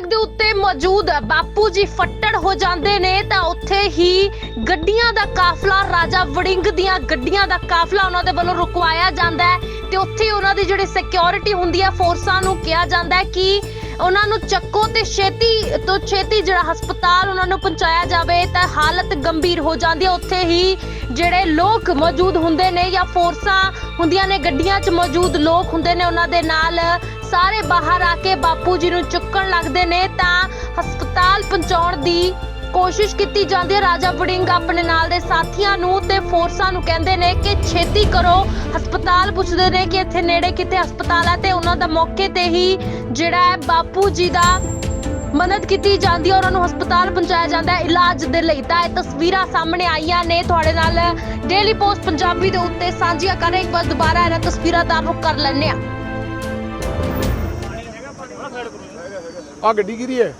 ਸੜਕ ਦੇ ਉੱਤੇ ਮੌਜੂਦ ਬਾਪੂ ਜੀ ਫੱਟੜ ਹੋ ਜਾਂਦੇ ਨੇ ਤਾਂ ਉੱਥੇ ਹੀ ਗੱਡੀਆਂ ਦਾ ਕਾਫਲਾ, ਰਾਜਾ ਵੜਿੰਗ ਦੀਆਂ ਗੱਡੀਆਂ ਦਾ ਕਾਫਲਾ ਉਹਨਾਂ ਦੇ ਵੱਲੋਂ ਰੁਕਵਾਇਆ ਜਾਂਦਾ ਹੈ ਤੇ ਉੱਥੇ ਉਹਨਾਂ ਦੀ ਜਿਹੜੀ ਸਿਕਿਉਰਿਟੀ ਹੁੰਦੀ ਹੈ ਫੋਰਸਾਂ ਨੂੰ ਕਿਹਾ ਜਾਂਦਾ ਹੈ ਕਿ ਉਹਨਾਂ ਨੂੰ ਚੱਕੋ ਤੇ ਛੇਤੀ ਤੋਂ ਛੇਤੀ ਜਿਹੜਾ ਹਸਪਤਾਲ ਉਹਨਾਂ ਨੂੰ ਪਹੁੰਚਾਇਆ ਜਾਵੇ, ਤਾਂ ਹਾਲਤ ਗੰਭੀਰ ਹੋ ਜਾਂਦੀ ਹੈ। ਉੱਥੇ ਹੀ ਜਿਹੜੇ ਲੋਕ ਮੌਜੂਦ ਹੁੰਦੇ ਨੇ ਜਾਂ ਫੋਰਸਾਂ ਹੁੰਦੀਆਂ ਨੇ, ਗੱਡੀਆਂ 'ਚ ਮੌਜੂਦ ਲੋਕ ਹੁੰਦੇ ਨੇ, ਉਹਨਾਂ ਦੇ ਨਾਲ ਸਾਰੇ ਬਾਹਰ ਆ ਕੇ ਬਾਪੂ ਜੀ ਨੂੰ ਚੁੱਕਣ ਲੱਗਦੇ ਨੇ, ਤਾਂ ਹਸਪਤਾਲ ਪਹੁੰਚਾਉਣ ਦੀ ਕੋਸ਼ਿਸ਼ ਕੀਤੀ ਜਾਂਦੀ ਹੈ। ਰਾਜਾ ਵੜਿੰਗ ਆਪਣੇ ਨਾਲ ਦੇ ਸਾਥੀਆਂ ਨੂੰ ਤੇ ਫੋਰਸਾਂ ਨੂੰ ਕਹਿੰਦੇ ਨੇ ਕਿ ਛੇਤੀ ਕਰੋ। ਹਸਪਤਾਲ ਪੁੱਛਦੇ ਨੇ ਕਿ ਇੱਥੇ ਨੇੜੇ ਕਿਤੇ ਹਸਪਤਾਲ ਹੈ ਤੇ ਉਹਨਾਂ ਦਾ ਮੌਕੇ ਤੇ ਹੀ ਜਿਹੜਾ ਹੈ ਬਾਪੂ ਜੀ ਦਾ ਮਦਦ ਕੀਤੀ ਜਾਂਦੀ ਹੈ ਔਰ ਉਹਨੂੰ ਹਸਪਤਾਲ ਪਹੁੰਚਾਇਆ ਜਾਂਦਾ ਹੈ ਇਲਾਜ ਦੇ ਲਈ। ਤਾਂ ਇਹ ਤਸਵੀਰਾਂ ਸਾਹਮਣੇ ਆਈਆਂ ਨੇ। ਤੁਹਾਡੇ ਨਾਲ ਡੇਲੀ ਪੋਸਟ ਪੰਜਾਬੀ ਦੇ ਉੱਤੇ ਸਾਂਝੀਆਂ ਕਰ ਰਹੇ ਇੱਕ ਵਾਰ ਦੁਬਾਰਾ ਇਹਨਾਂ ਤਸਵੀਰਾਂ ਦਾ ਰੁਕ ਕਰ ਲੈਂਦੇ ਹਾਂ। ਆ ਗੱਡੀ ਕਿਹਦੀ ਹੈ?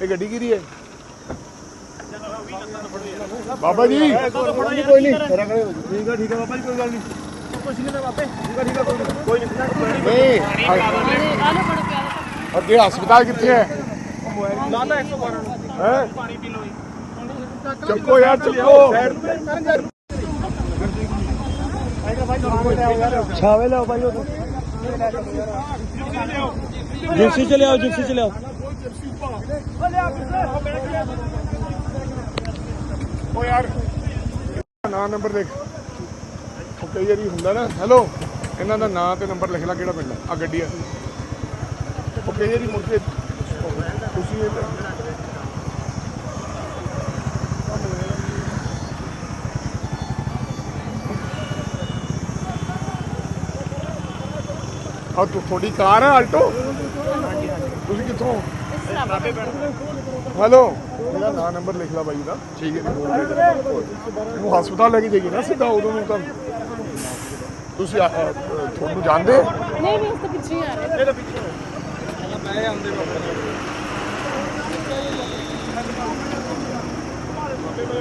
ਇਹ ਗੱਡੀ ਕਿਹਦੀ ਹੈ? ਬਾਬਾ ਜੀ। ਕੋਈ ਨਹੀਂ ਠੀਕ ਆ ਠੀਕ ਆ ਬਾਬਾ ਜੀ ਕੋਈ ਗੱਲ ਨਹੀਂ। ਕੁਛ ਨਹੀਂ ਨਾ ਬਾਪੇ ਠੀਕ ਆ ਠੀਕ ਆ ਕੋਈ ਨਹੀਂ। ਨਹੀਂ ਅੱਗੇ ਹਸਪਤਾਲ ਕਿੱਥੇ ਹੈ? ਨਾ ਤਾਂ 112 ਨੂੰ। ਹੈ? ਪਾਣੀ ਪੀ ਲਓ ਜੀ। ਚੱਕੋ ਯਾਰ ਚੱਕੋ। ਛਾਵੇ ਲਿਆਓ ਭਾਈ ਉਹ ਜਿਪਸੀ ਚ ਲਿਆਓ ਜਿਪਸੀ ਚ ਲਿਆਓ। ਓ ਯਾਰ, ਨਾਂ ਨੰਬਰ ਦੇਖ। ਉਹ ਕਈ ਵਾਰੀ ਹੁੰਦਾ ਨਾ, ਹੈਲੋ, ਇਹਨਾਂ ਦਾ ਨਾਂ ਤੇ ਨੰਬਰ ਲਿਖ ਲੈ ਕਿਹੜਾ ਪਿੰਡ ਆ। ਗੱਡੀ ਆ। ਉਹ ਕਈ ਵਾਰੀ ਮੁੜ ਕੇ ਤੁਸੀਂ ਇਹ ਆ ਤੂੰ ਤੁਹਾਡੀ ਕਾਰ ਹੈ ਆਲਟੋ ਤੁਸੀਂ ਕਿੱਥੋਂ? ਹੈਲੋ ਮੇਰਾ ਨਾਂ ਨੰਬਰ ਲਿਖ ਲਾ ਬਾਈ ਦਾ। ਠੀਕ ਹੈ ਉਹ ਹਸਪਤਾਲ ਲੈ ਕੇ ਜਾਈਏ ਨਾ ਸਿੱਧਾ ਉਦੋਂ ਨੂੰ ਤਾਂ। ਤੁਸੀਂ ਤੁਹਾਨੂੰ ਜਾਣਦੇ ਨਹੀਂ ਨਹੀਂ ਉਸ ਤੋਂ ਪਿੱਛੇ ਹੀ ਆ ਰਹੇ ਇਹਦੇ ਪਿੱਛੇ। ਮੈਂ ਆਉਂਦੇ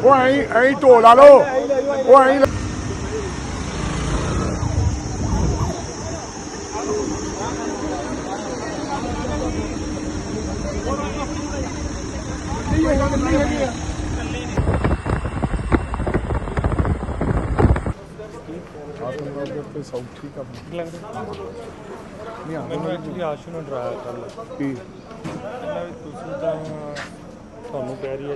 ਉਹ ਐਂ ਐਂ ਢੋਲ ਲਾ ਲਓ। ਉਹ ਐਂ ਸੌਖੀ ਕੰਮ ਨਹੀਂ। ਆ ਮੈਨੂੰ ਐਕਚੁਅਲੀ ਆਸ਼ੂ ਨੇ ਡਰਾਇਆ ਕੱਲ ਕੀ ਕਹਿੰਦਾ ਵੀ ਤੁਸੀਂ ਤਾਂ ਤੁਹਾਨੂੰ ਕਹਿ ਰਹੀ ਹੈ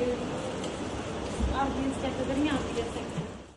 ਜੀ ਸਟੈਪ ਕਰੀਆਂ ਆਉਂਦੀ ਹੈ ਸੈਕਟਰ